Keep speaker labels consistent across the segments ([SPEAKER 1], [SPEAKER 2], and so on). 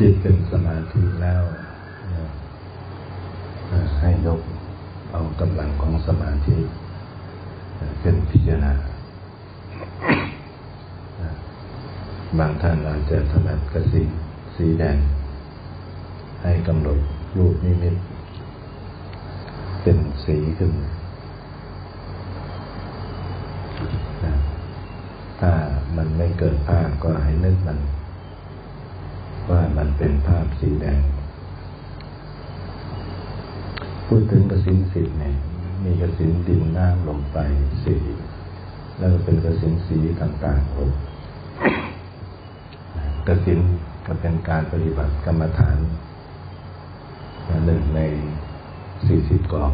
[SPEAKER 1] จิตเป็นสมาธิแล้วให้ยกเอากำลังของสมาธิเป็นพิจารณา บางท่านอาจจะถนัดกระสีสีแดง ให้กำหนดรูปนิมิต เป็นสีขึ้น ถ้ามันไม่เกิดภาพก็ให้นึกมัน ว่ามันเป็นภาพสีแดง พูดถึงกระสินสิทธิ์เนี่ย มีกระสินดินน้ำลมไฟสี แล้วก็เป็นกระสินสีต่างๆหกกสินก็เป็นการปฏิบัติกรรมฐานหนึ่งในสี่สิบกอง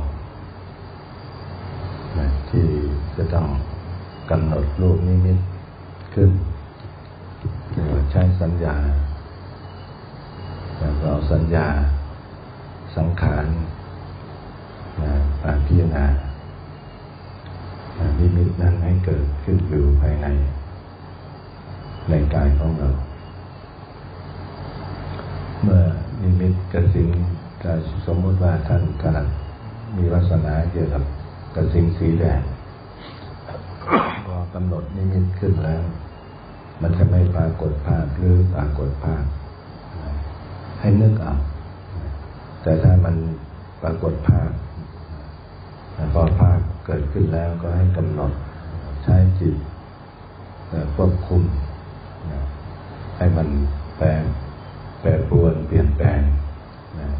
[SPEAKER 1] ที่จะต้องกำหนดรูปนิมิตขึ้น ใช้สัญญา แล้วก็สัญญาสังขารพิจารณานิมิตนั้นให้เกิดขึ้นอยู่ภายใน ในกายของเรา เมื่อนิมิตกสินจะสมมติว่าท่านถนัดมีลักษณะเกี่ยวกับกสินสีแดงพอกำหนดนิมิตขึ้นแล้ว มันจะไม่ปรากฏภาพหรือปรากฏภาพ ให้นึกเอาแต่ถ้ามันปรากฏภาพพอภาพเกิดขึ้นแล้วก็ให้กำหนดใช้จิตควบคุมให้มันแปลงแปรปรวนเปลี่ยนแปลง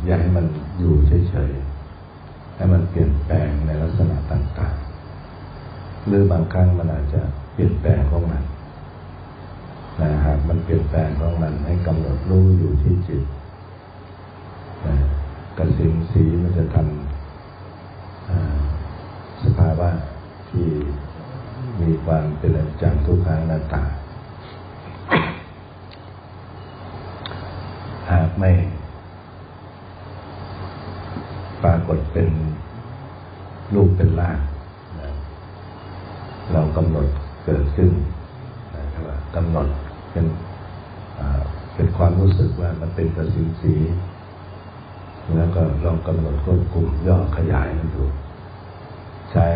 [SPEAKER 1] อย่าให้มันอยู่เฉยๆให้มันเปลี่ยนแปลงในลักษณะต่างๆ หรือบางครั้งมันอาจจะเปลี่ยนแปลงของมันนะหากมันเปลี่ยนแปลงของมันให้กำหนดรู้อยู่ที่จิต กระสินสีมันจะทำสภาวะที่มีความเป็นอนิจจังทุกขังนาตา หากไม่ ปรากฏเป็นรูปเป็นร่างเรากำหนดเกิดขึ้นกำหนดเป็นเป็นความรู้สึกว่ามันเป็นกระสินสี แล้วก็ลองกำหนดควบคุมย่อขยายมันดู ใช้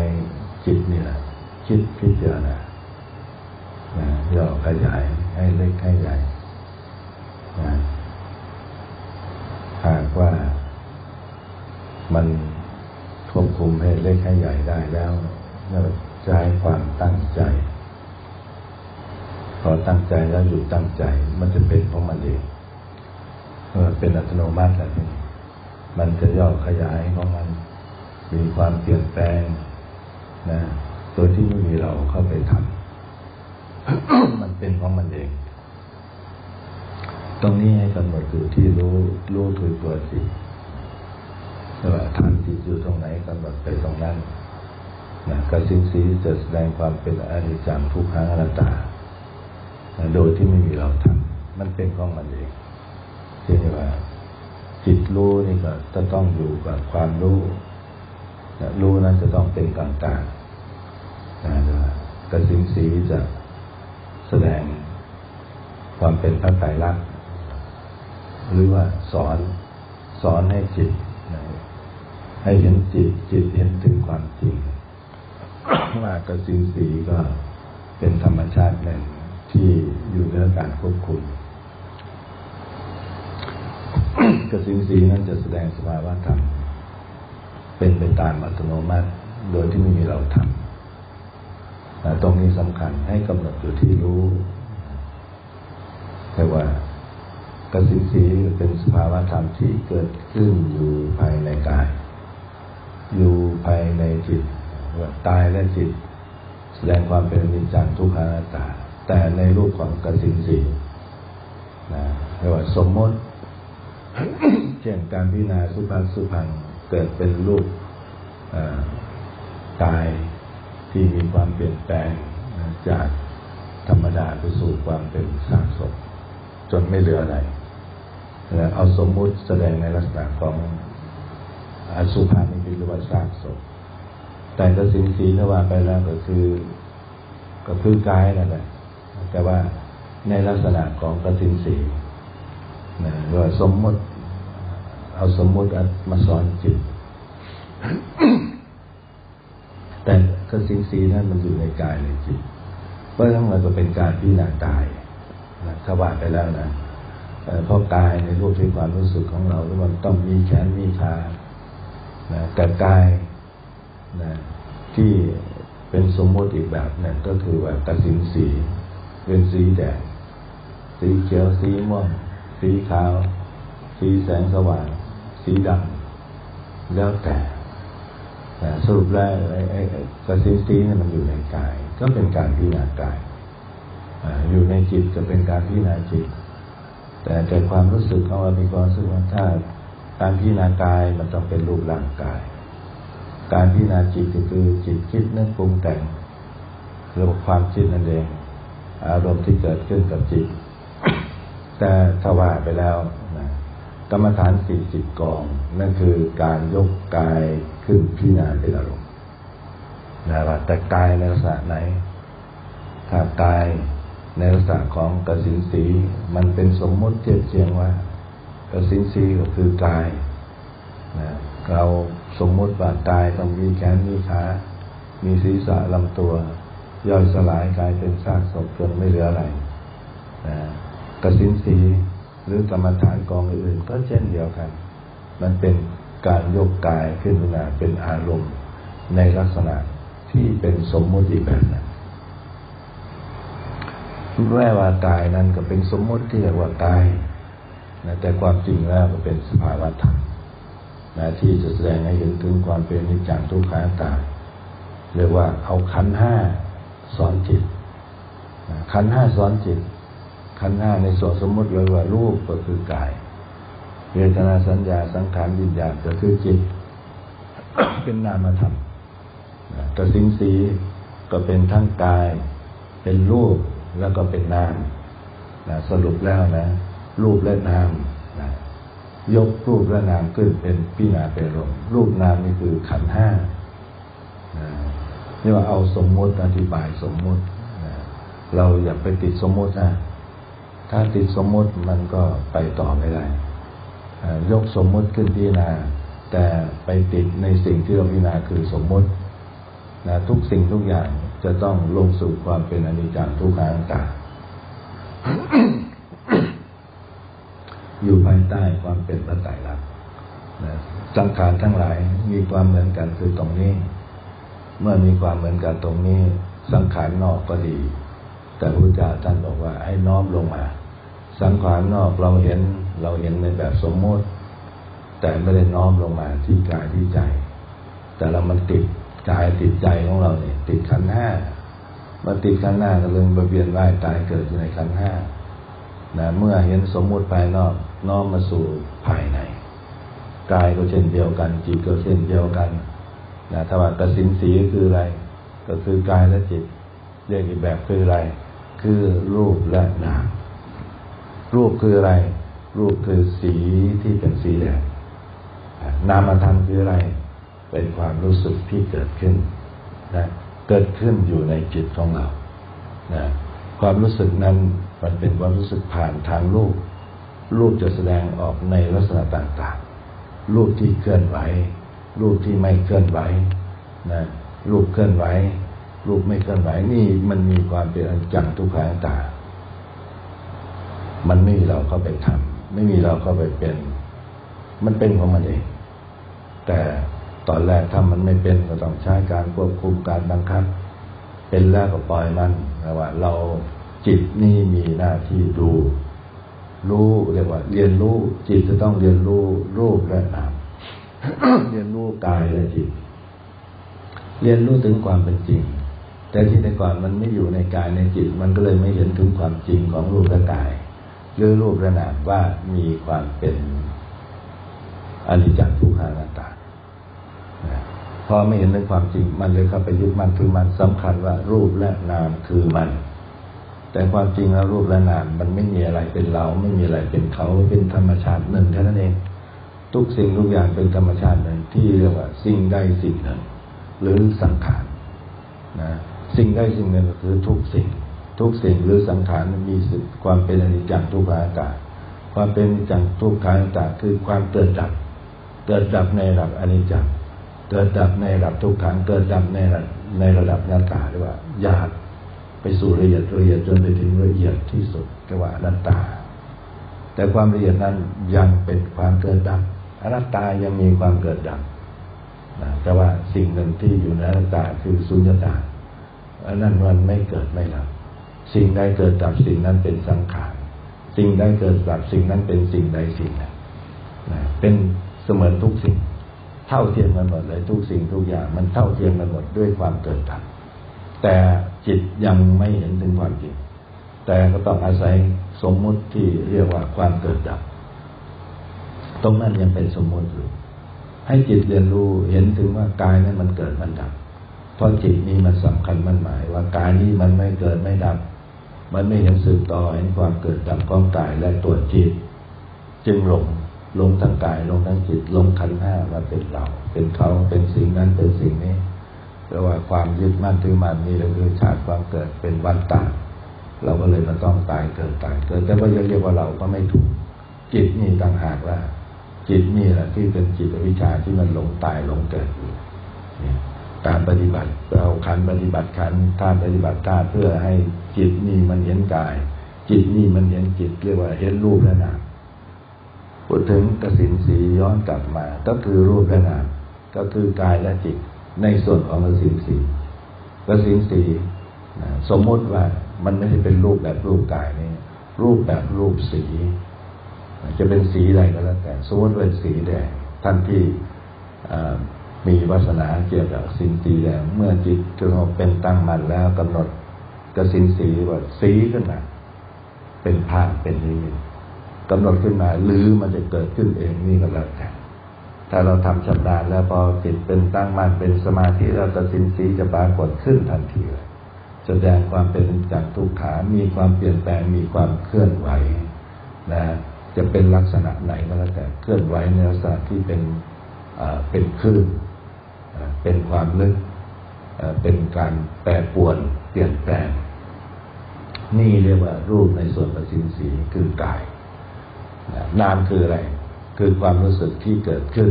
[SPEAKER 1] จิตนี่แหละคิดพิจารณาย่อขยายให้เล็กให้ใหญ่หากว่ามันควบคุมให้เล็กให้ใหญ่ได้แล้วเราใช้ความตั้งใจ พอตั้งใจแล้วอยู่ตั้งใจ มันจะเป็นของมันเองเมื่อเป็นอัตโนมัติแล้วนี่ มันจะย่อขยายของมัน มีความเปลี่ยนแปลงนะโดยที่ไม่มีเราเข้าไปทำมันเป็นของมันเอง ตรงนี้ให้กำหนดอยู่ที่รู้รู้คือตัวจิว่าฐานจิตอยู่ตรงไหนกำหนดไปตรงนั้นนะกระสินสีจะแสดงความเป็นอนิจจังทุกขังอนัตตาโดยที่ไม่มีเราทำมันเป็นของมันเองเช่นว่า จิตรู้นี่ก็จะต้องอยู่กับความรู้รู้นั้นจะต้องเป็นกลางกลางกระสินสีจะแสดงความเป็นพระไตรลักษณ์หรือว่าสอนสอนให้จิต ให้เห็นจิตจิตเห็นถึงความจริงว่ากระสินสีก็เป็นธรรมชาติหนึ่งที่อยู่ในการควบคุม กระสินสีนั้นจะแสดงสภาวะธรรมเป็นไปตามอัตโนมัติ โดยที่ไม่มีเราทำตรงนี้สำคัญให้กำหนดอยู่ที่รู้แต่ว่ากสินสีเป็นสภาวะธรรมที่เกิดขึ้นอยู่ภายในกาย อยู่ภายในจิตว่าตายและจิต แสดงความเป็นอนิจจังทุกขังตาแต่ในรูปของกสินสีนะเรียกว่าสมมติ เช่นการพิจารณาสุภาสุพังเกิดเป็นรูปตายที่มีความเปลี่ยนแปลงจากธรรมดาไปสู่ความเป็นสางศพจนไม่เหลืออะไรเอาสมมุติแสดงในลักษณะของอสุภานิพิหรือว่าซากศพแต่กสินสีนว่าไปแล้วก็คือ ก็คือกายนั่นแหละแต่ว่าในลักษณะของกสินสี นะว่าสมมติ เอาสมมติมาสอนจิต แต่กสินสีนั้นมันอยู่ในกายในจิต เพราะฉะนั้นมันก็เป็นการพิจารณากายนะถ้าว่าไปแล้วนะเอ่อเพราะกายในรูปที่ความรู้สึกของเราที่มันต้องมีแขนมีขานะแต่กายนะที่เป็นสมมติอีกแบบหนึ่งก็คือว่ากสินสี เป็นสีแดง สีเขียว สีม่วง สีขาว สีแสงสว่าง สีดำแล้วแต่นะสรุปแล้วไอ้ไอ้ไอ้กสิสีนี่มันอยู่ในกาย ก็เป็นการพิจารณากายอ่าอยู่ในจิตก็เป็นการพิจารณาจิต แต่แต่ความรู้สึกของเรามีความรู้สึกว่าถ้าการพิจารณากายมันต้องเป็นรูปร่างกาย การพิจารณาจิตก็คือจิตคิดนึกปรุงแต่งเรื่องความคิดนั่นเอง อารมณ์ที่เกิดขึ้นกับจิต แต่ถ้าว่าไปแล้วนะกรรมฐานสี่สิบกอง นั่นคือการยกกายขึ้นพิจารณาเป็นอารมณ์นะครับแต่กายในลักษณะไหน ถ้ากายในลักษณะของกสินสีมันเป็นสมมติเทียบเทียงว่ากสินสีก็คือกายนะเราสมมติว่ากายต้องมีแขนมีขามีศีรษะลำตัว ย่อยสลายกลายเป็นซากศพจนไม่เหลืออะไรนะ กสินสีหรือกรรมฐานกองอื่นๆก็เช่นเดียวกัน มันเป็นการยกกายขึ้นมาเป็นอารมณ์ในลักษณะที่เป็นสมมติแบบนั้นแม้ว่ากายนั้นก็เป็นสมมติที่เรียกว่ากายนะแต่ความจริงแล้วก็เป็นสภาวะธรรมนะที่จะแสดงให้เห็นถึงความเป็นนิจจังทุกขังตาเรียกว่าเอาขันห้าสอนจิตขันห้าสอนจิต ขันห้าในส่วนสมมติเลยว่ารูปก็คือกาย เวทนาสัญญาสังขารวิญญาณก็คือจิต เป็นนามธรรมนะสินสีก็เป็นทั้งกาย เป็นรูปแล้วก็เป็นนามนะสรุปแล้วนะ รูปและนามนะยกรูปและนามขึ้นเป็นพิณาเป็นลมรูปนามนี่คือขันห้านะนี่ว่าเอาสมมติอธิบายสมมตินะเราอย่าไปติดสมมตินะ ถ้าติดสมมติมันก็ไปต่อไม่ได้ ยกสมมติขึ้นพิจารณา แต่ไปติดในสิ่งที่เราพิจารณาคือสมมตินะทุกสิ่งทุกอย่างจะต้องลงสู่ความเป็นอนิจจังทุกขังตตาอยู่ภายใต้ความเป็นพระไตรลักษณ์สังขารทั้งหลายมีความเหมือนกันคือตรงนี้ เมื่อมีความเหมือนกันตรงนี้ สังขารนอกก็ดี แต่พระพุทธเจ้าท่านบอกว่าให้น้อมลงมา สังขารนอกเราเห็นเราเห็นในแบบสมมติ แต่ไม่ได้น้อมลงมาที่กายที่ใจ แต่เรามันติดกายติดใจของเราเนี่ยติดขันห้ามาติดขันห้าก็เลยมาเวียนว่ายตายเกิดอยู่ในขันห้านะเมื่อเห็นสมมุติภายนอกน้อมมาสู่ภายในกายก็เช่นเดียวกัน จิตก็เช่นเดียวกันนะถ้าว่ากสินสีก็คืออะไร ก็คือกายและจิตเรียกอีกแบบคืออะไร คือรูปและนาม รูปคืออะไร รูปคือสีที่เป็นสีแดงนามธรรมคืออะไร เป็นความรู้สึกที่เกิดขึ้นนะเกิดขึ้นอยู่ในจิตของเรานะความรู้สึกนั้นมันเป็นความรู้สึกผ่านทางรูป รูปจะแสดงออกในลักษณะต่างๆ รูปที่เคลื่อนไหว รูปที่ไม่เคลื่อนไหวนะรูปเคลื่อนไหว รูปไม่เคลื่อนไหวนี่มันมีความเป็นอนจังทุกขังตตา มันไม่มีเราเข้าไปทำไม่มีเราเข้าไปเป็น มันเป็นของมันเอง แต่ตอนแรกถ้ามันไม่เป็นก็ต้องใช้การควบคุมการบังคับ เป็นแล้วก็ปล่อยมันนะว่า เราจิตนี่มีหน้าที่ดูรู้เรียกว่า เรียนรู้จิตจะต้องเรียนรู้รูปและนามเรียนรู้กายและจิต เรียนรู้ถึงความเป็นจริง แต่ที่แต่ก่อนมันไม่อยู่ในกายในจิต มันก็เลยไม่เห็นถึงความจริงของรูปและกาย หรือรูปและนามว่ามีความเป็นอนิจจังทุกขังอนัตตาพอไม่เห็นในความจริงมันเลยเข้าไปยึดมันคือมันสำคัญว่ารูปและนามคือมัน แต่ความจริงแล้วรูปและนามมันไม่มีอะไรเป็นเรา ไม่มีอะไรเป็นเขาเป็นธรรมชาติหนึ่งแค่นั้นเอง ทุกสิ่งทุกอย่างเป็นธรรมชาติหนึ่งที่เรียกว่า สิ่งใดสิ่งหนึ่ง หรือสังขารนะสิ่งใดสิ่งหนึ่งก็คือทุกสิ่ง ทุกสิ่งหรือสังขารมันมีความเป็นอนิจจังทุกขังอนัตตาความเป็นอนิจจังทุกขังอนัตตาคือความเกิดดับ เกิดดับในระดับอนิจจังเกิดดับในระดับทุกขังเกิดดับในระดับในระดับอนัตตาเรียกว่าหยาบไปสู่ละเอียดละเอียดจนไปถึงละเอียดที่สุดเรียกว่าอนัตตา แต่ความละเอียดนั้นยังเป็นความเกิดดับอนัตตายังมีความเกิดดับนะแต่ว่าสิ่งหนึ่งที่อยู่ในอนัตตาคือสุญญตาอันนั้นมันไม่เกิดไม่ดับ สิ่งใดเกิดดับสิ่งนั้นเป็นสังขาร สิ่งใดเกิดดับสิ่งนั้นเป็นสิ่งใดสิ่งนึ่งนเป็นเสมือนทุกสิ่ง เท่าเทียมกันหมดเลยทุกสิ่งทุกอย่าง มันเท่าเทียมกันหมดด้วยความเกิดดับแต่จิตยังไม่เห็นถึงความจริง แต่ก็ต้องอาศัยสมมุติที่เรียกว่าความเกิดดับ ตรงนั้นยังเป็นสมมติอยู่ ให้จิตเรียนรู้เห็นถึงว่ากายนั้นมันเกิดมันดับ เพราะจิตนี้มันสำคัญมันหมายว่ากายนี้มันไม่เกิดไม่ดับ มันไม่เห็นสืบต่อเห็นความเกิดดับของกายและตัวจิต จึงหลงหลงทั้งกายหลงทั้งจิตหลงขันห้าว่าเป็นเรา เป็นเขาเป็นสิ่งนั้นเป็นสิ่งนี้แปลว่าความยึดมั่นถือมั่นนี่เราคือชาติความเกิดเป็นวันตายเราก็เลยมาต้องตายเกิดตายเกิดแต่ว่ายังเรียกว่าเราก็ไม่ถูก จิตนี่ต่างหากว่า จิตนี่แหละที่เป็นจิตวิชาที่มันหลงตายหลงเกิดอยู่ การปฏิบัติเอาขันปฏิบัติขันท่าปฏิบัติท่าเพื่อให้จิตนี่มันเห็นกาย จิตนี่มันเห็นจิตเรียกว่าเห็นรูปและนามพูดถึงกสินสีย้อนกลับมา ก็คือรูปและนามก็คือกายและจิตในส่วนของกสินสีกสินสีสมมติว่ามันไม่ได้เป็นรูปแบบรูปกายนี่รูปแบบรูปสี จะเป็นสีใดก็แล้วแต่สมมติเป็นสีแดงท่านที่ มีวาสนาเกี่ยวกับสินสีแดงเมื่อจิตจนเป็นตั้งมันแล้วกำหนดกสินสีว่าสีขึ้นมา เป็นภาพเป็นนิมิตกำหนดขึ้นมา หรือมันจะเกิดขึ้นเองนี่ก็แล้วแต่ถ้าเราทำชำนาญแล้วพอจิตเป็นตั้งมั่นเป็นสมาธิแล้วกสินสีจะปรากฏขึ้นทันทีเลยแสดงความเป็นจากทุกขา มีความเปลี่ยนแปลงมีความเคลื่อนไหวนะจะเป็นลักษณะไหนก็แล้วแต่เคลื่อนไหวในลักษณะที่เป็นเป็นคลื่น เป็นความลึกเป็นการแปรปวนเปลี่ยนแปลง นี่เรียกว่ารูปในส่วนประสินสีคือกาย นามคืออะไร คือความรู้สึกที่เกิดขึ้น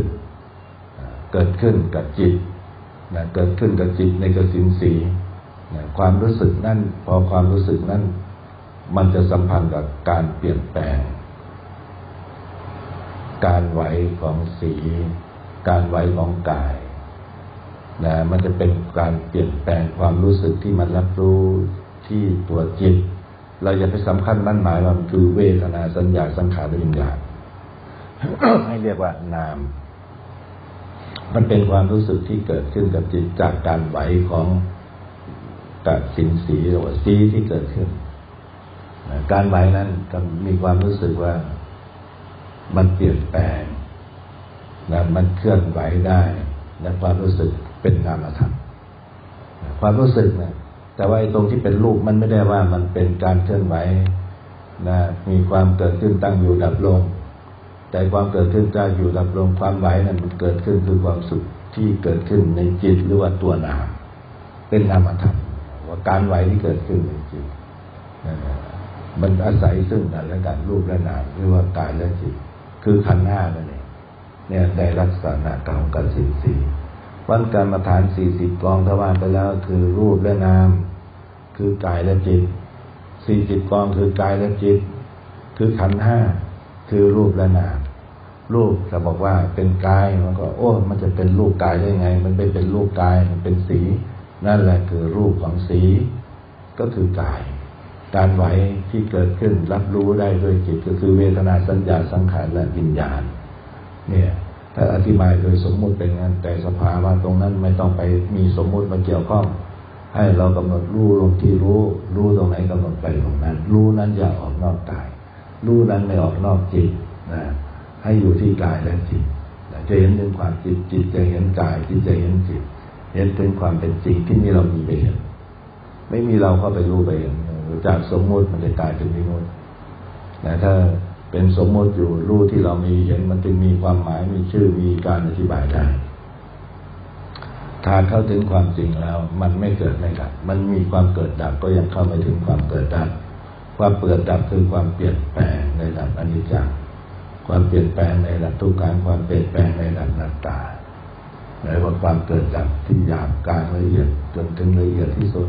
[SPEAKER 1] เกิดขึ้นกับจิตเกิดขึ้นกับจิตในกสินสีความรู้สึกนั่นพอความรู้สึกนั่นมันจะสัมพันธ์กับการเปลี่ยนแปลง การไหวของสี การไหวของกาย นะมันจะเป็นการเปลี่ยนแปลงความรู้สึกที่มันรับรู้ที่ตัวจิต เราอย่าไปสำคัญมั่นหมายว่ามันคือเวทนาสัญญาสังขารวิญญาณให้เรียกว่านาม มันเป็นความรู้สึกที่เกิดขึ้นกับจิตจากการไหวของกับสินสีหรือว่าสีที่เกิดขึ้น การไหวนั้นก็มีความรู้สึกว่ามันเปลี่ยนแปลงนะมันเคลื่อนไหวได้และความรู้สึก เป็นนามธรรมความรู้สึกนะแต่ว่าตรงที่เป็นรูปมันไม่ได้ว่ามันเป็นการเคลื่อนไหวนะมีความเกิดขึ้นตั้งอยู่ดับลง แต่ความเกิดขึ้นตั้งอยู่ดับลงความไหวนั้นมันเกิดขึ้นคือความสุขที่เกิดขึ้นในจิตหรือว่าตัวนาม เป็นนามธรรมว่าการไหวที่เกิดขึ้นในจิตมันอาศัยซึ่งกันและกันรูปและนามหรือว่ากายและจิต คือขันธ์ห้านั่นเองเนี่ยในลักษณะของกสินสี่ วันการมฐานสี่สิบกองทวารไปแล้วคือรูปและนาม คือกายและจิตสี่สิบกองคือกายและจิต คือขันธ์ห้าคือรูปและนามรูปจะบอกว่าเป็นกายมันก็ โอ้ มันจะเป็นรูปกายได้ไง มันไม่เป็นรูปกายมันเป็นสี นั่นแหละคือรูปของสี ก็คือกาย การไหวที่เกิดขึ้นรับรู้ได้ด้วยจิตก็คือเวทนาสัญญาสังขารและวิญญาณ เนี่ย ถ้าอธิบายโดยสมมุติเป็นงั้นแต่สภาวะตรงนั้นไม่ต้องไปมีสมมุติมาเกี่ยวข้อง ให้เรากำหนดรู้ลงที่รู้ รู้ตรงไหนกำหนดไปตรงนั้น รู้นั้นอย่าออกนอกกาย รู้นั้นไม่ออกนอกจิตนะให้อยู่ที่กายและจิตจะเห็นถึงความจิตจิตจะเห็นกายจิตจะเห็นจิต เห็นถึงความเป็นจริงที่มีเรามีไปเห็น ไม่มีเราเข้าไปรู้ไปเห็นจากสมมุติมันจะกลายเป็นวิมุตแต่ถ้า เป็นสมมติอยู่รู้ที่เรามีเห็นมันจึงมีความหมายมีชื่อมีการอธิบายได้ถ้าเข้าถึงความจริงแล้ว มันไม่เกิดไม่ดับมันมีความเกิดดับก็ยังเข้าไม่ถึงความเกิดดับความเปิดดับคือความเปลี่ยนแปลงในระดับอนิจจังความเปลี่ยนแปลงในระดับทุกขังความเปลี่ยนแปลงในระดับนัตตาในว่าความเกิดดับที่หยาบกลางละเอียดจนถึงละเอียดที่สุด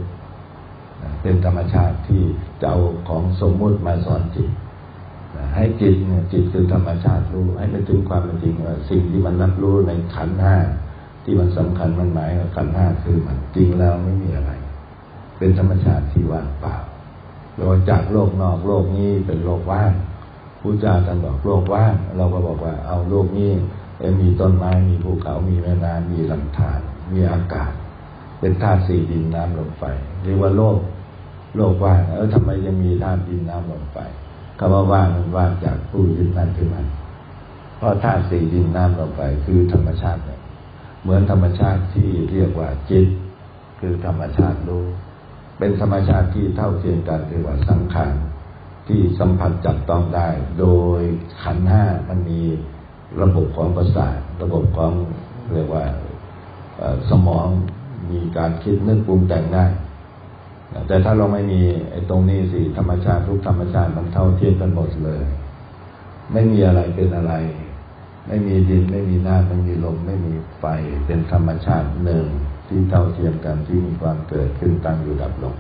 [SPEAKER 1] เป็นธรรมชาติที่จะเอาของสมมุติมาสอนจิต ให้จิตเนี่ยจิตคือธรรมชาติรู้ ให้มันถึงความเป็นจริงว่าสิ่งที่มันรับรู้ในขันห้าที่มันสำคัญมันหมายกับขันห้าคือมันจริงแล้วไม่มีอะไร เป็นธรรมชาติที่ว่างเปล่าเราจากโลกนอกโลกนี้เป็นโลกว่างพระเจ้าท่านบอกโลกว่าง เราก็บอกว่าเอาโลกนี้มีต้นไม้มีภูเขามีแม่น้ำมีลำธารมีอากาศ เป็นธาตุสี่ดินน้ำลมไฟเรียกว่าโลก โลกว่างเออทำไมยังมีธาตุดินน้ำลมไฟ คำว่าว่างมันว่างจากผู้ยึดนั่นคือมันเพราะธาตุสี่ดินน้ำลมไฟคือธรรมชาติเนี่ยเหมือนธรรมชาติที่เรียกว่าจิต คือธรรมชาติรู้เป็นธรรมชาติที่เท่าเทียมกันคือว่าสังขารที่สัมผัสจับต้องได้ โดยขันห้ามันมีระบบของประสาทระบบของเรียกว่าสมองมีการคิดนึกปรุงแต่งได้ แต่ถ้าเราไม่มีไอ้ตรงนี้สิธรรมชาติทุกธรรมชาติมันเท่าเทียมกันหมดเลย ไม่มีอะไรเป็นอะไร ไม่มีดินไม่มีน้ำไม่มีลม ไม่มีไฟเป็นธรรมชาติหนึ่งที่เท่าเทียมกันที่มีความเกิดขึ้นตั้งอยู่ดับลง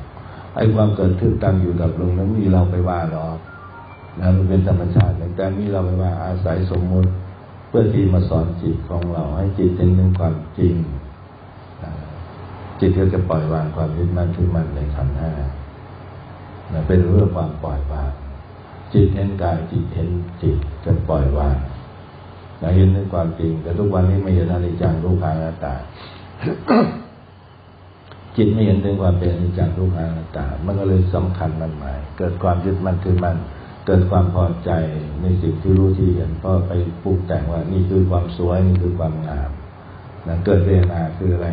[SPEAKER 1] ไอ้ความเกิดขึ้นตั้งอยู่ดับลงนั้นมีเราไปว่าหรอกนะมันเป็นธรรมชาติแต่มีเราไปว่าอาศัยสมมุติ เพื่อที่มาสอนจิตของเราให้จิตเห็นถึงความจริง จิตก็จะปล่อยวางความยึดมั่นถือมั่นในขันธ์ห้าเป็นเรื่องความปล่อยวาง จิตเห็นกายจิตเห็นจิตจะปล่อยวางนะเห็นถึงความจริง แต่ทุกวันนี้ไม่เห็นอนิจจังรูปขังอนัตตา จิตไม่เห็นถึงความเป็นอนิจจังรูปขังอนัตตา มันก็เลยสำคัญมันหมาย เกิดความยึดมั่นถือมั่นเกิดความพอใจในสิ่งที่รู้ที่เห็นพราะไปปรุงแต่งว่านี่คือความสวยนี่คือความงามนะเกิดเวทนาคืออะไร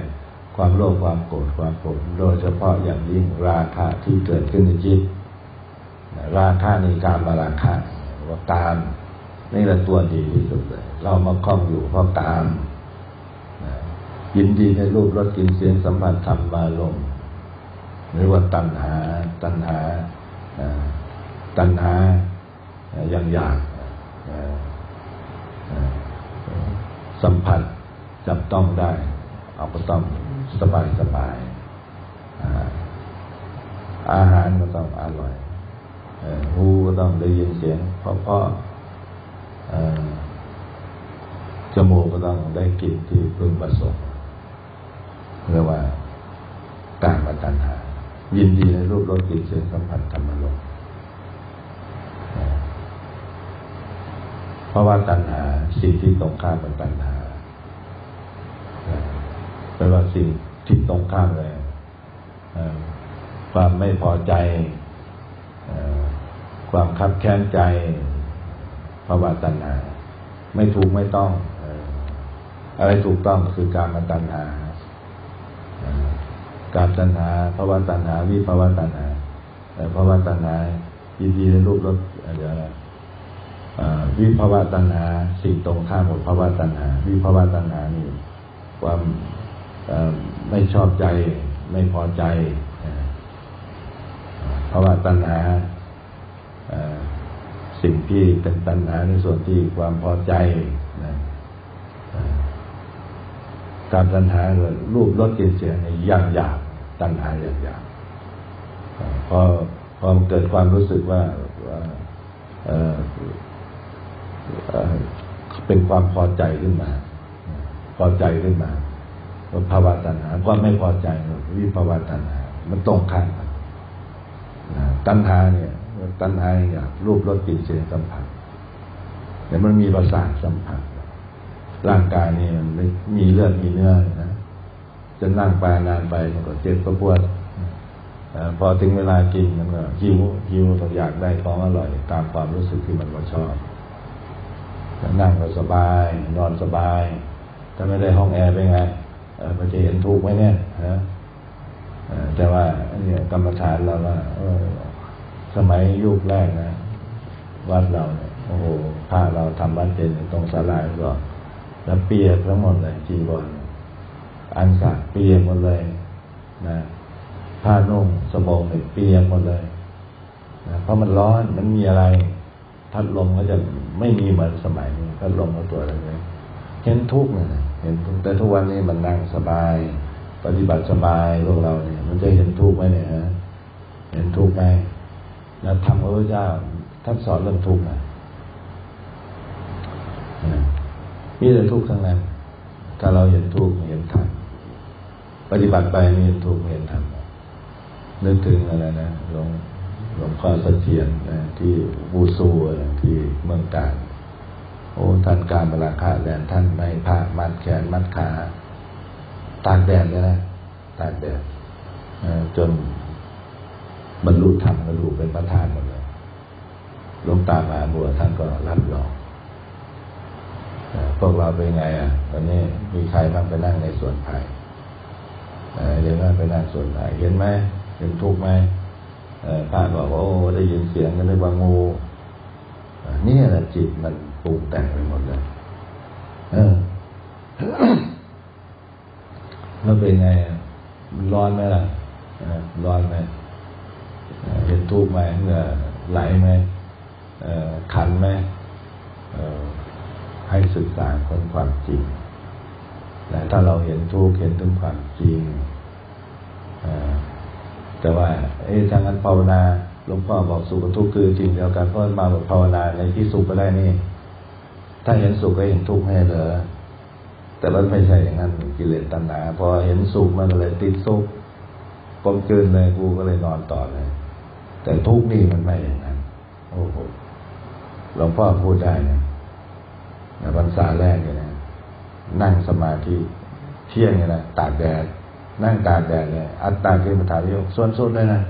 [SPEAKER 1] ความโลภความโกรธความโกรธโดยเฉพาะอย่างยิ่งราคะที่เกิดขึ้นในจิตราคะในการมาราคะว่าการนี่แหละตัวดีที่สุดเลย เรามาคล้องอยู่เพราะการยินดีในรูปรสกินเสียงสัมผัสธรรมมาลมหรือว่าตัณหา ตัณหาตัณหาอย่างอยากสัมผัสจับต้องได้ ก็ต้องสบายสบายอาหารก็ต้องอร่อยหูก็ต้องได้ยินเสียงเพราะเพราะจมูกก็ต้องได้กลิ่นที่พึงประสงค์เรียกว่าการมาตัณหา ยินดีในรูปรสกลิ่นเสียงสัมผัสธรรมลมเพราะว่าตัณหาสิ่งที่ตรงข้ามกับตัณหา แปลว่าสิ่งที่ตรงข้ามเลยความไม่พอใจ ความคับแค้นใจภาวะตัณหา ไม่ถูกไม่ต้อง อะไรถูกต้องคือการมาตัณหา การตัณหาภาวะตัณหา วิภาวะตัณหาภาวะตัณหายินดีในรูปรสเดี๋ยวนะวิภาวะตัณหาสิ่งตรงข้ามกับภาวะตัณหา วิภาวะตัณหานี่ความ ไม่ชอบใจไม่พอใจภาะวะตัณหาสิ่งที่เป็นตัณหาในส่วนที่ความพอใจการตัณหาเกิดรูปรสกลิ่นเสียงในย่างหยาบตัณหาอย่างหยาบพอพอเกิดความรู้สึกว่าเป็นความพอใจขึ้นมา พอใจขึ้นมา ภาวะตัณหาความไม่พอใจวิภาวะตัณหา มันตรงข้ามกันตัณหาเนี่ย ตัณหาอย่างรูปรสกลิ่นเสียงสัมผัสแต่มันมีประสาทสัมผัส ร่างกายเนี่ยมันมีเลือดมีเนื้อนะจะนั่งไปนานไปมันก็เจ็บก็ปวดพอถึงเวลากินมันก็หิวหิวต้องอยากได้ของอร่อย ตามความรู้สึกที่มันชอบนั่งก็สบาย นอนสบาย ถ้าไม่ได้ห้องแอร์เป็นไง มันจะเห็นทุกไหมเนี่ยนะแต่ว่าเนี่ยกรรมฐานเราว่าสมัยยุคแรกนะ วัดเราเนี่ยโอ้โหผ้าเราทำวัดเจนตรงสลายก็แล้วเปียกทั้งหมดเลยจีวรอันสักเปียกหมดเลย นะผ้านุ่งสบงเนี่ยเปียกหมดเลยนะเพราะมันร้อนมันมีอะไรพัดลมก็จะไม่มีเหมือนสมัยนี้พัดลมก็ตัวอะไรเลยเห็นทุกข์เนี่ย เห็นทุกแต่ทุกวันนี้มันนั่งสบาย ปฏิบัติสบายพวกเราเนี่ย มันจะเห็นทุกข์ไหมเนี่ยฮะเห็นทุกข์ไหมแล้วทำพระพุทธเจ้าท่านสอนเรื่องทุกข์นะมีแต่ทุกข์ทั้งนั้น ถ้าเราเห็นทุกข์เห็นธรรมปฏิบัติไปม่เห็นทุกข์เห็นธรรมนึกถึงอะไรนะหลวงหลวงพ่อเสถียรนะที่บูซูที่เมืองการ โอ้ท่านการเวลาขาแดดท่านไม่ผ้ามัดแขนมัดขาตากแดดเลยนะตากแดดจนบรรลุธรรมบรรลุเป็นประธานหมดเลยหลวงตามหาบัวท่านก็รับรองพวกเราเป็นไงอะ ตอนนี้มีใครบ้างไปนั่งในส่วนไผ่เอ่อเห็นไหมไปนั่งส่วนไผ่เห็นไหมเห็นทุกไหมพระบอกว่าโอ้ได้ยินเสียงก็นึกว่างูนี่แหละจิตมัน ปรุงแต่งไปหมดเลย เออแล้วเป็นไงอะมันร้อนไหมล่ะร้อนไหมเห็นทุกข์ไหมเหงื่อไหลไหมอ่อขันไหมอ่อให้ศึกษาคนความจริงแต่ถ้าเราเห็นทุกข์เห็นถึงความจริงอ่อแต่ว่า เอ๊ะทางนั้นภาวนาหลวงพ่อบอกสุขกับทุกข์คือจริงเดียวกันเพราะมาบอกภาวนาในที่สุขก็ได้นี่ ถ้าเห็นสุขก็เห็นทุกข์ให้เหรอแต่มันไม่ใช่อย่างนั้นกิเลสตัณหาพอเห็นสุขมันก็เลยติดสุขกลมกลืนเลยกูก็เลยนอนต่อเลย แต่ทุกข์นี่มันไม่อย่างนั้น โอ้โหหลวงพ่อพูดได้นะในพรรษาแรกเนี่ยนะนั่งสมาธิเที่ยงเนี่ยนะตากแดดนั่งตากแดดเนี่ยอัตตาคือมัฐานโยกส่วนสุดเลยนะ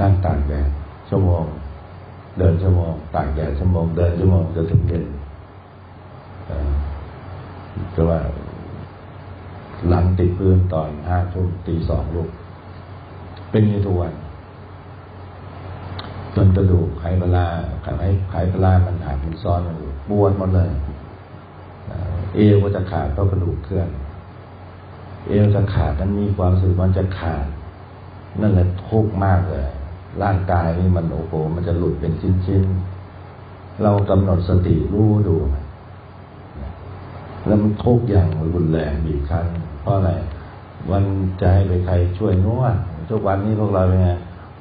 [SPEAKER 1] นั่งตากแดดชั่วโมง เดินชั่วโมงตากแดดชั่วโมงเดินชั่วโมงจนถึงเย็นเอ่อก็ว่าหลังติดพื้นตอนห้าทุ่มตีสองลูก เป็นยีทุกวันจนกระดูกไขปลาไขไขปลามันหักมันซ้อนมันอยู่ปวดหมดเลยเอ่อเอวก็จะขาดเพราะกระดูกเคลื่อน เอวจะขาดนั้นมีความรู้สึกมันจะขาด นั่นแหละทุกข์มากเลย ร่างกายนี่มันโอ้โหมันจะหลุดเป็นชิ้นๆ เรากำหนดสติรู้ดู แล้วมันทุกอย่างรุนแรงอีกครั้งเพราะอะไรวันจะให้ไปใครช่วยนวด ทุกวันนี้พวกเราเป็นไง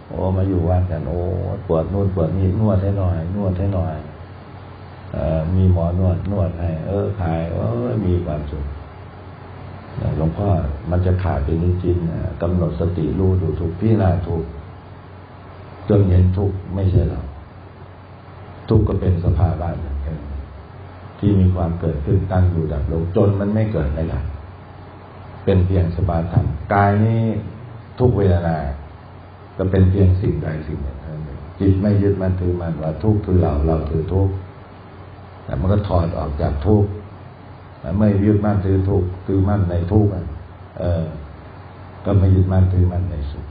[SPEAKER 1] โอ้มาอยู่วัดกันโอ้ปวดนู่นปวดนี่นวดให้หน่อย นวดให้หน่อยออมีหมอนวดนวดให้ เออขายเออมีความสุขหลวงพ่อมันจะขาดไปนิดจินกำหนดสติรู้ดูถูกพิจารณาถูก จนเห็นทุกข์ไม่ใช่เรา ทุกข์ก็เป็นสภาวะเหมือนกันที่มีความเกิดขึ้นตั้งอยู่ดับลงจนมันไม่เกิดไม่ละเป็นเพียงสภาวธรรมกายนี้ทุกเวทนาก็เป็นเพียงสิ่งใดสิ่งหนึ่งจิตไม่ยึดมั่นถือมันว่าทุกข์คือเราเราถือทุกข์แต่มันก็ถอดออกจากทุกข์ไม่ยึดมั่นถือทุกข์ถือมั่นในทุกข์อะเออ ก็ไม่ยึดมั่นถือมั่นในสุข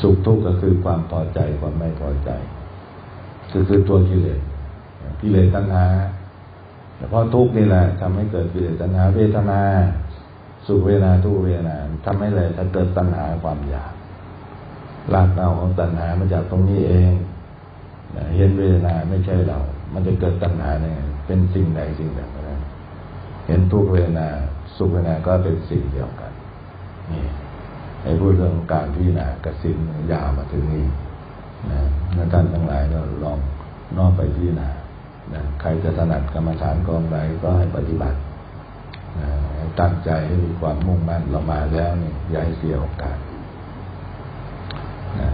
[SPEAKER 1] สุขทุกข์ก็คือความพอใจความไม่พอใจคือคือตัวกิเลสกิเลสตัณหาแต่เพราะทุกข์นี่แหละทำให้เกิดกิเลสตัณหาเวทนาสุขเวทนาทุกเวทนาทำให้เลยถ้าเกิดตัณหาความอยากรากเหง้าของตัณหามาจากตรงนี้เองเห็นเวทนาไม่ใช่เรา มันจะเกิดตัณหาเนี่ยเป็นสิ่งใดสิ่งหนึ่งนะเห็นทุกเวทนา สุขเวทนาก็เป็นสิ่งเดียวกันนี่ ไอ้พูดเรื่องการพิจารณากสินยาวมาถึงนี้นะท่านทั้งหลายก็ลองน้อมไปพิจารณานะใครจะถนัดกรรมฐานกองใดก็ให้ปฏิบัตินะตั้งใจให้มีความมุ่งมั่นเรามาแล้วนี่อย่าให้เสียโอกาสนะ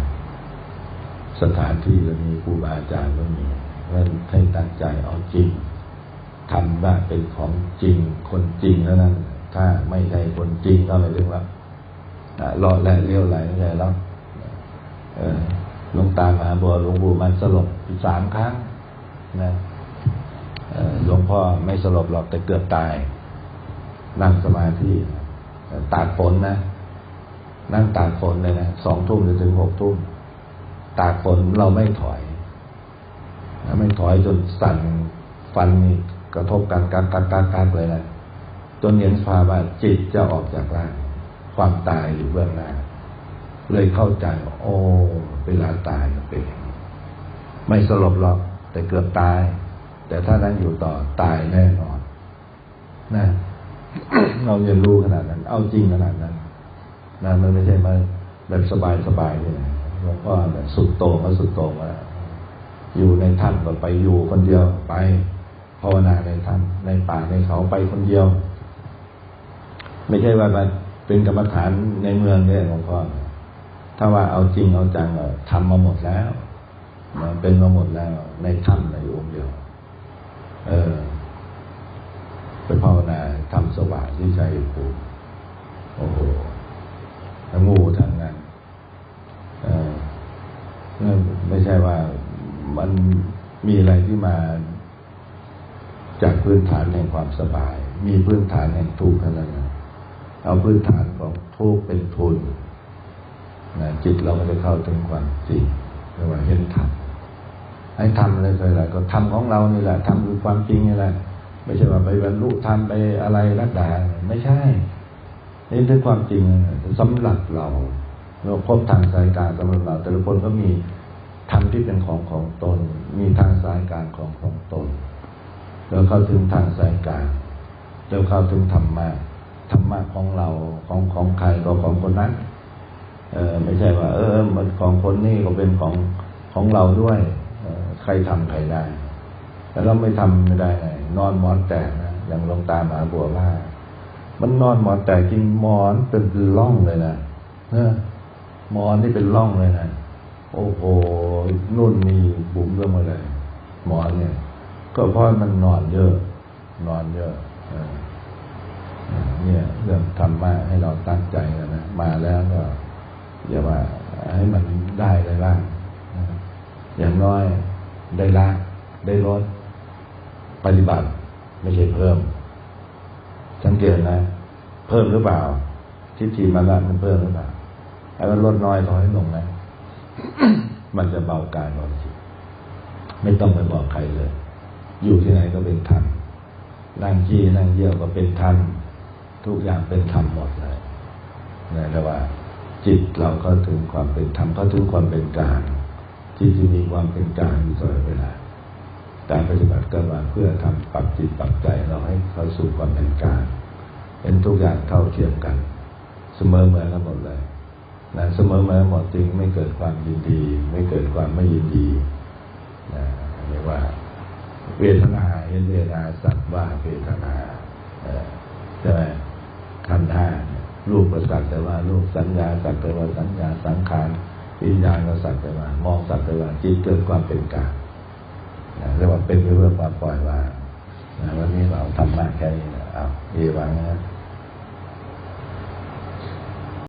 [SPEAKER 1] สถานที่ก็มีครูบาอาจารย์ก็มีว่าให้ตั้งใจเอาจริงทำว่าเป็นของจริงคนจริงแล้วนั้นถ้าไม่ใช่คนจริงก็ไม่เรื่องว่า หลอดแหละเลี้ยวไหลไม่ใช่แล้วหลวงตามหาบัวหลวงปู่มันสลบสามครั้งนะหลวงพ่อไม่สลบหรอกแต่เกือบตาย นั่งสมาธิตากฝนนะ นั่งตากฝนเลยนะสองทุ่มจนถึงหกทุ่มตากฝนเราไม่ถอยไม่ถอยจนสั่นฟันกระทบกันการการการการเลยนะจนเห็นสภาวะจิตจะออกจากร่าง ความตายอยู่เบื้องหน้า เลยเข้าใจว่าโอ้เวลาตายเป็นอย่างนี้ไม่สลบหรอก แต่เกือบตาย แต่ถ้านั้นอยู่ต่อตายแน่นอนนะเราเรียนรู้ขนาดนั้น เอาจริงขนาดนั้นนะมันไม่ใช่มาแบบสบายสบายเลยหลวงพ่อเนี่ยสุดโต่งก็สุดโต่งว่าอยู่ในถ้ำก็ไปอยู่คนเดียวไปภาวนาในถ้ำในป่าในเขาไปคนเดียว ไม่ใช่ว่ามา เป็นกรรมฐานในเมืองเนี่ยหลวงพ่อถ้าว่าเอาจริงเอาจังทำมาหมดแล้วนเป็นมาหมดแล้ว ในถ้ำในองค์เดียว เออไปภาวนาทำสว่างที่ชัยภูมิโอ้โหทั้งงูทั้งนั้นเออไม่ใช่ว่ามันมีอะไรที่มา จากพื้นฐานแห่งความสบาย มีพื้นฐานแห่งทุกข์เท่านั้น เอาพื้นฐานของทุกเป็นทุนนะจิตเราก็จะเข้าถึงความจริงเรียกว่าเห็นธรรมให้ทำอะไรก็อะไรก็ทำของเรานี่แหละทำคือความจริงนี่แหละไม่ใช่ว่าไปบรรลุทำไปอะไรรักดาไม่ใช่นี่คือความจริงสำหรับเรา เราพบทางสายกางสำหรับเรา แต่ละคนก็มีธรรมที่เป็นของของตน มีทางสายกางของของตนแล้วเข้าถึงทางสายกางแล้วเข้าถึงธรรมะ ธรรมะของเราของของใครก็ของคนนั้น เออไม่ใช่ว่า เออมันของคนนี้ก็เป็นของของเราด้วยออใครทำใครได้ แต่เราไม่ทำไม่ได้ไงนอนหมอนแตกนะอย่างลงตาหมาบัวว่า มันนอนหมอนแตกจริงหมอนเป็นร่องเลยนะเออหมอนนี่เป็นร่องเลยนะโอ้โหนุ่นนี่บุ๋มเรื่องมาเลย หมอนเนี่ย ก็เพราะมันนอนเยอะ นอนเยอะ เนี่ยเรื่องธรรมะให้เราตั้งใจนะมาแล้วก็อย่าว่าให้มันได้เลยบ้างอย่างน้อยได้ละได้ลดปฏิบัติไม่ใช่เพิ่ม สังเกตนะ เพิ่มหรือเปล่าทิฏฐิมาละมันเพิ่มหรือเปล่าไอ้มันลดน้อยน้อยลงนะมันจะเบากายเบาจิตไม่ต้องไปบอกใครเลย อยู่ที่ไหนก็เป็นธรรมนั่งขี้นั่งเยี่ยวก็เป็นธรรม ทุกอย่างเป็นธรรมหมดเลยนะแต่ว่า จิตเราก็ถึงความเป็นธรรมก็ถึงความเป็นกลางจิตจะมีความเป็นกลางอยู่ตลอดเวลาการปฏิบัติก็มาเพื่อทำปรับจิตปรับใจเราให้เข้าสู่ความเป็นกลางเป็นทุกอย่างเท่าเทียมกัน เสมอเหมือนกันหมดเลยนะเสมอเหมือนหมดจริงไม่เกิดความยินดี ไม่เกิดความไม่ยินดีนะเรียกว่า เวทนาเห็นเวทนาสัตว์ว่าเวทนาใช่ไหม ขันธ์ห้ารูปประสักแต่ว่ารูปสัญญาสักแต่ว่าสัญญาสังขารวิญญาณก็สักแต่ว่ามองสักแต่ว่าจิตเกิดความเป็นกลางนะเรียกว่าเป็นเพื่อความปล่อยวางวันนี้เราทำมากแค่นี้นะเอาเอวังนะ